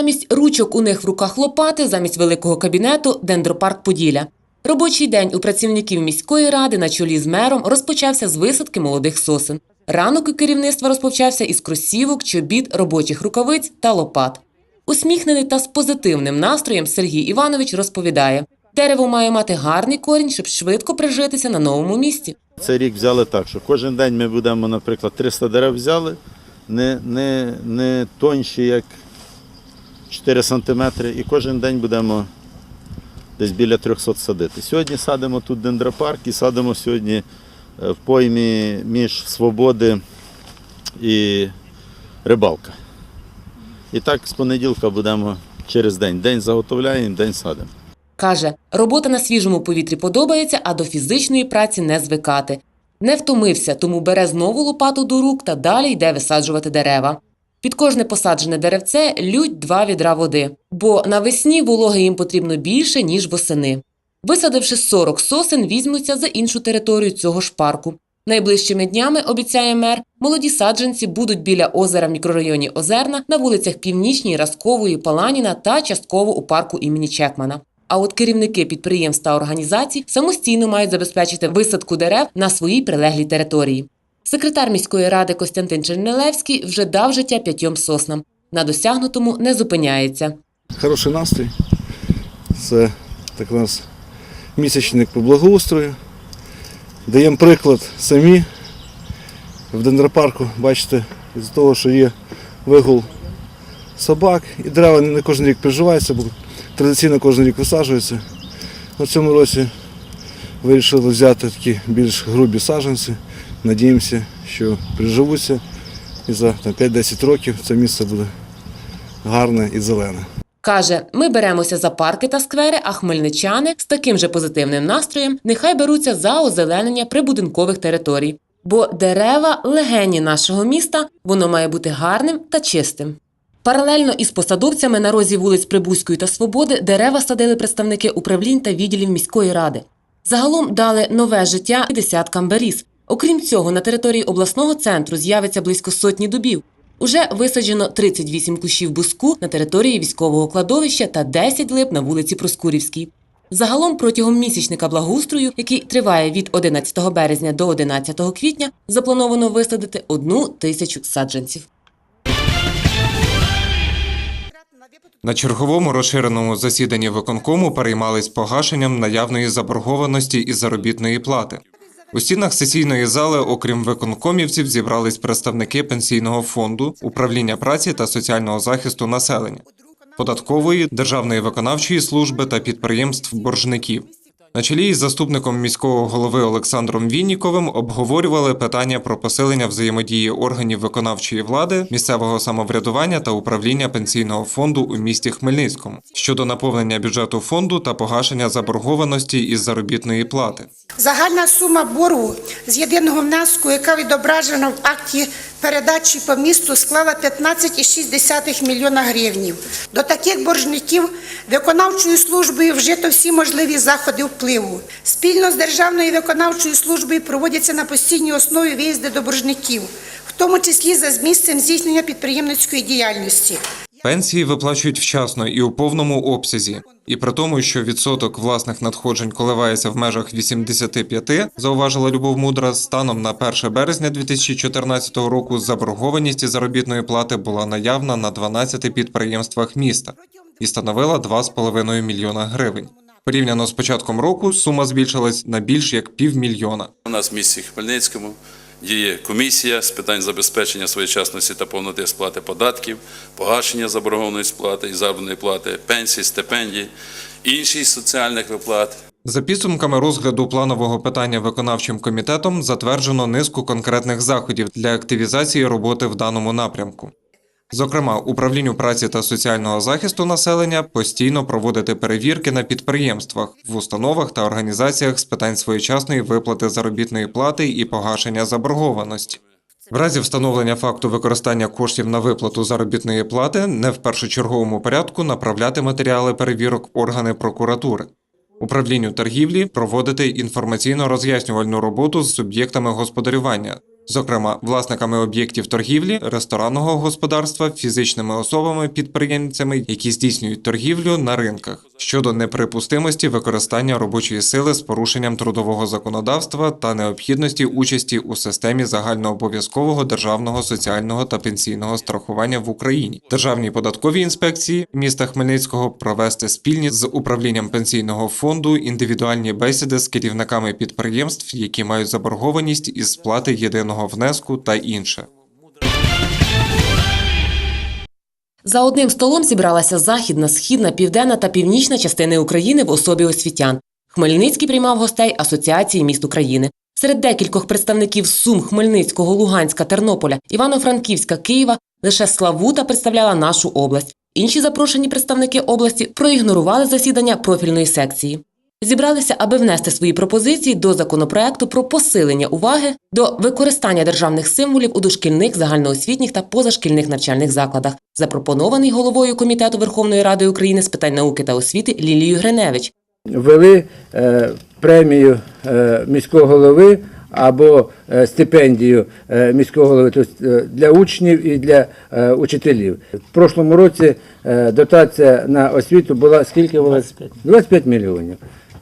Замість ручок у них в руках лопати, замість великого кабінету дендропарк Поділля. Робочий день у працівників міської ради на чолі з мером розпочався з висадки молодих сосен. Ранок у керівництва розпочався із кросівок, чобіт, робочих рукавиць та лопат. Усміхнений та з позитивним настроєм Сергій Іванович розповідає: дерево має мати гарний корінь, щоб швидко прижитися на новому місці. Цей рік взяли так, що кожен день ми будемо, наприклад, 300 дерев взяли, не, не, не тонші, як 4 сантиметри, і кожен день будемо десь біля 300 садити. Сьогодні садимо тут дендропарк і садимо сьогодні е, в поймі між Свободи і Рибалка. І так з понеділка будемо через день. День заготовляємо, день садимо. Каже, робота на свіжому повітрі подобається, а до фізичної праці не звикати. Не втомився, тому бере знову лопату до рук та далі йде висаджувати дерева. Під кожне посаджене деревце лють два відра води, бо навесні вологи їм потрібно більше, ніж восени. Висадивши 40 сосен, візьмуться за іншу територію цього ж парку. Найближчими днями, обіцяє мер, молоді саджанці будуть біля озера в мікрорайоні Озерна на вулицях Північній, Раскової, Паланіна та частково у парку імені Чекмана. А от керівники підприємств та організацій самостійно мають забезпечити висадку дерев на своїй прилеглій території. Секретар міської ради Костянтин Чернелевський вже дав життя п'ятьом соснам. На досягнутому не зупиняється. Хороший настрій. Це так у нас місячник по благоустрою. Даємо приклад самі в дендропарку, бачите, з того, що є вигул собак і дерева не кожен рік приживаються, бо традиційно кожен рік висаджуються. На цьому році вирішили взяти такі більш грубі саджанці. Надіємося, що приживуться і за там, 5-10 років це місце буде гарне і зелене. Каже, ми беремося за парки та сквери, а хмельничани з таким же позитивним настроєм нехай беруться за озеленення прибудинкових територій. Бо дерева легені нашого міста, воно має бути гарним та чистим. Паралельно із посадовцями на розі вулиць Прибузької та Свободи дерева садили представники управлінь та відділів міської ради. Загалом дали нове життя десяткам беріз. Окрім цього, на території обласного центру з'явиться близько сотні дубів. Уже висаджено 38 кущів буску на території військового кладовища та 10 лип на вулиці Проскурівській. Загалом протягом місячника благоустрою, який триває від 11 березня до 11 квітня, заплановано висадити одну тисячу саджанців. На черговому розширеному засіданні виконкому переймались погашенням наявної заборгованості із заробітної плати. У стінах сесійної зали, окрім виконкомівців, зібрались представники пенсійного фонду, управління праці та соціального захисту населення, податкової, державної виконавчої служби та підприємств боржників. На чолі із заступником міського голови Олександром Вінніковим обговорювали питання про посилення взаємодії органів виконавчої влади, місцевого самоврядування та управління пенсійного фонду у місті Хмельницькому щодо наповнення бюджету фонду та погашення заборгованості із заробітної плати. Загальна сума боргу з єдиного внеску, яка відображена в акті передачі по місту, склала 15,6 мільйона гривнів. До таких боржників виконавчою службою вжито всі можливі заходи впливу. Спільно з Державною виконавчою службою проводяться на постійній основі виїзди до боржників, в тому числі за місцем здійснення підприємницької діяльності. Пенсії виплачують вчасно і у повному обсязі. І при тому, що відсоток власних надходжень коливається в межах 85, зауважила Любов Мудра, станом на 1 березня 2014 року заборгованість заробітної плати була наявна на 12 підприємствах міста і становила 2,5 мільйона гривень. Порівняно з початком року сума збільшилась на більш як півмільйона. У нас в місті Хмельницькому діє комісія з питань забезпечення своєчасності та повноти сплати податків, погашення заборгованої сплати і заробітної плати, пенсій, стипендій, інших соціальних виплат. За підсумками розгляду планового питання виконавчим комітетом затверджено низку конкретних заходів для активізації роботи в даному напрямку. Зокрема, управлінню праці та соціального захисту населення постійно проводити перевірки на підприємствах, в установах та організаціях з питань своєчасної виплати заробітної плати і погашення заборгованості. В разі встановлення факту використання коштів на виплату заробітної плати не в першочерговому порядку направляти матеріали перевірок органи прокуратури. Управлінню торгівлі проводити інформаційно роз'яснювальну роботу з суб'єктами господарювання зокрема власниками об'єктів торгівлі, ресторанного господарства, фізичними особами-підприємцями, які здійснюють торгівлю на ринках. Щодо неприпустимості використання робочої сили з порушенням трудового законодавства та необхідності участі у системі загальнообов'язкового державного соціального та пенсійного страхування в Україні, Державній податковій інспекції міста Хмельницького провести спільні з управлінням пенсійного фонду індивідуальні бесіди з керівниками підприємств, які мають заборгованість із сплати єдиного внеску та інше. За одним столом зібралася західна, східна, південна та північна частини України в особі освітян. Хмельницький приймав гостей Асоціації міст України. Серед декількох представників Сум, Хмельницького, Луганська, Тернополя, Івано-Франківська, Києва лише Славута представляла нашу область. Інші запрошені представники області проігнорували засідання профільної секції. Зібралися, аби внести свої пропозиції до законопроекту про посилення уваги до використання державних символів у дошкільних, загальноосвітніх та позашкільних навчальних закладах, запропонований головою комітету Верховної Ради України з питань науки та освіти Лілією Гриневич. ввели е, премію е, міського голови або е, стипендію міського голови тобто, для учнів і для учителів. В прошлому році дотація на освіту була скільки була? 25. 25 мільйонів.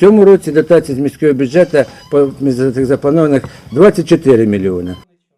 Цьому році дотація з міського бюджету по цих запланованих 24 мільйони.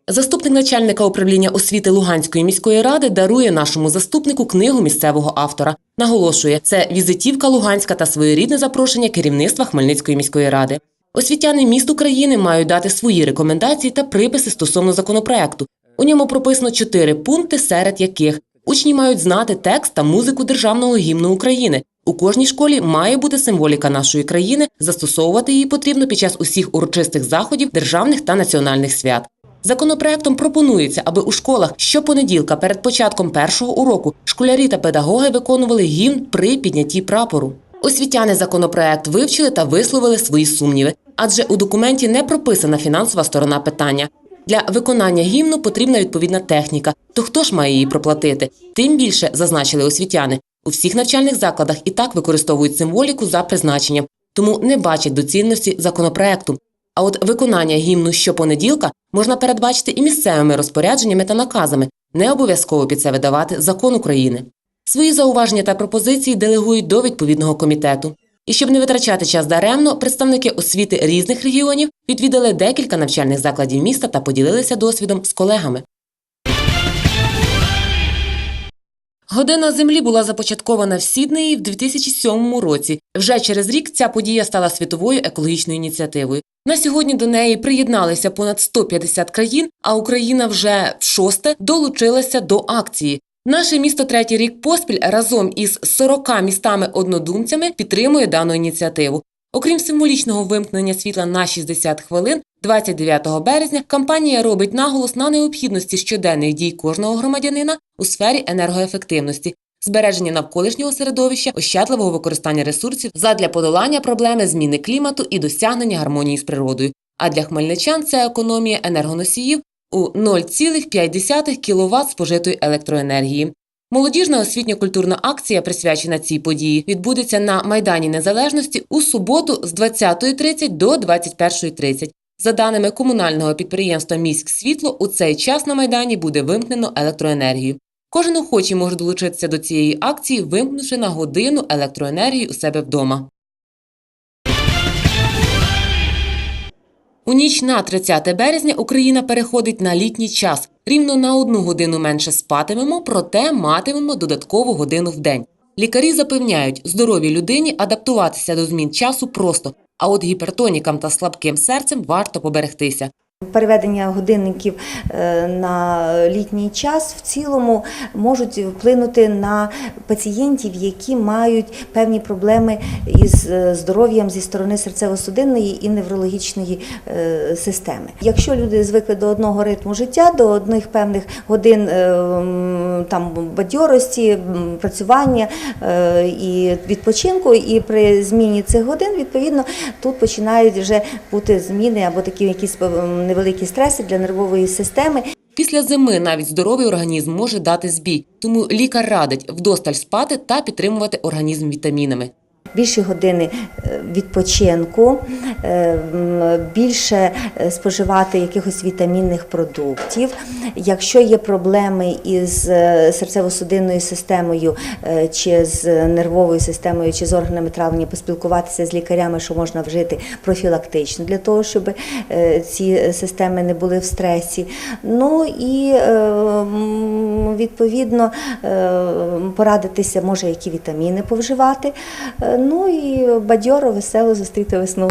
Заступник начальника управління освіти Луганської міської ради дарує нашому заступнику книгу місцевого автора. Наголошує, це візитівка Луганська та своєрідне запрошення керівництва Хмельницької міської ради. Освітяни міст України мають дати свої рекомендації та приписи стосовно законопроекту. У ньому прописано чотири пункти, серед яких учні мають знати текст та музику державного гімну України. У кожній школі має бути символіка нашої країни, застосовувати її потрібно під час усіх урочистих заходів державних та національних свят. Законопроектом пропонується, аби у школах щопонеділка перед початком першого уроку школярі та педагоги виконували гімн при піднятті прапору. Освітяни законопроект вивчили та висловили свої сумніви, адже у документі не прописана фінансова сторона питання. Для виконання гімну потрібна відповідна техніка. То хто ж має її проплатити? Тим більше зазначили освітяни. У всіх навчальних закладах і так використовують символіку за призначенням, тому не бачать доцільності законопроекту. А от виконання гімну щопонеділка можна передбачити і місцевими розпорядженнями та наказами, не обов'язково під це видавати закон України. Свої зауваження та пропозиції делегують до відповідного комітету. І щоб не витрачати час даремно, представники освіти різних регіонів відвідали декілька навчальних закладів міста та поділилися досвідом з колегами. Година землі була започаткована в Сіднеї в 2007 році. Вже через рік ця подія стала світовою екологічною ініціативою. На сьогодні до неї приєдналися понад 150 країн, а Україна вже в шосте долучилася до акції. Наше місто третій рік поспіль разом із 40 містами-однодумцями підтримує дану ініціативу. Окрім символічного вимкнення світла на 60 хвилин, 29 березня кампанія робить наголос на необхідності щоденних дій кожного громадянина у сфері енергоефективності, збереження навколишнього середовища, ощадливого використання ресурсів задля подолання проблеми зміни клімату і досягнення гармонії з природою. А для хмельничан це економія енергоносіїв у 0,5 кВт спожитої електроенергії. Молодіжна освітньо-культурна акція, присвячена цій події, відбудеться на Майдані Незалежності у суботу з 20.30 до 21.30. За даними комунального підприємства Міськ Світло, у цей час на Майдані буде вимкнено електроенергію. Кожен охочий може долучитися до цієї акції, вимкнувши на годину електроенергії у себе вдома. У ніч на 30 березня Україна переходить на літній час. Рівно на одну годину менше спатимемо, проте матимемо додаткову годину в день. Лікарі запевняють, здоровій людині адаптуватися до змін часу просто, а от гіпертонікам та слабким серцем варто поберегтися. Переведення годинників е, на літній час в цілому можуть вплинути на пацієнтів, які мають певні проблеми із е, здоров'ям зі сторони серцево-судинної і неврологічної е, системи. Якщо люди звикли до одного ритму життя, до одних певних годин там бадьорості, працювання і відпочинку, і при зміні цих годин відповідно тут починають вже бути зміни або такі якісь невеликі стреси для нервової системи. Після зими навіть здоровий організм може дати збій, тому лікар радить вдосталь спати та підтримувати організм вітамінами. Більші години е, відпочинку, е, більше е, споживати якихось вітамінних продуктів. Якщо є проблеми із серцево-судинною системою, чи з нервовою системою, чи з органами травлення, поспілкуватися з лікарями, що можна вжити профілактично для того, щоб ці системи не були в стресі. Ну і відповідно порадитися, може, які вітаміни повживати. Ну і бадьоро, весело зустріти весну.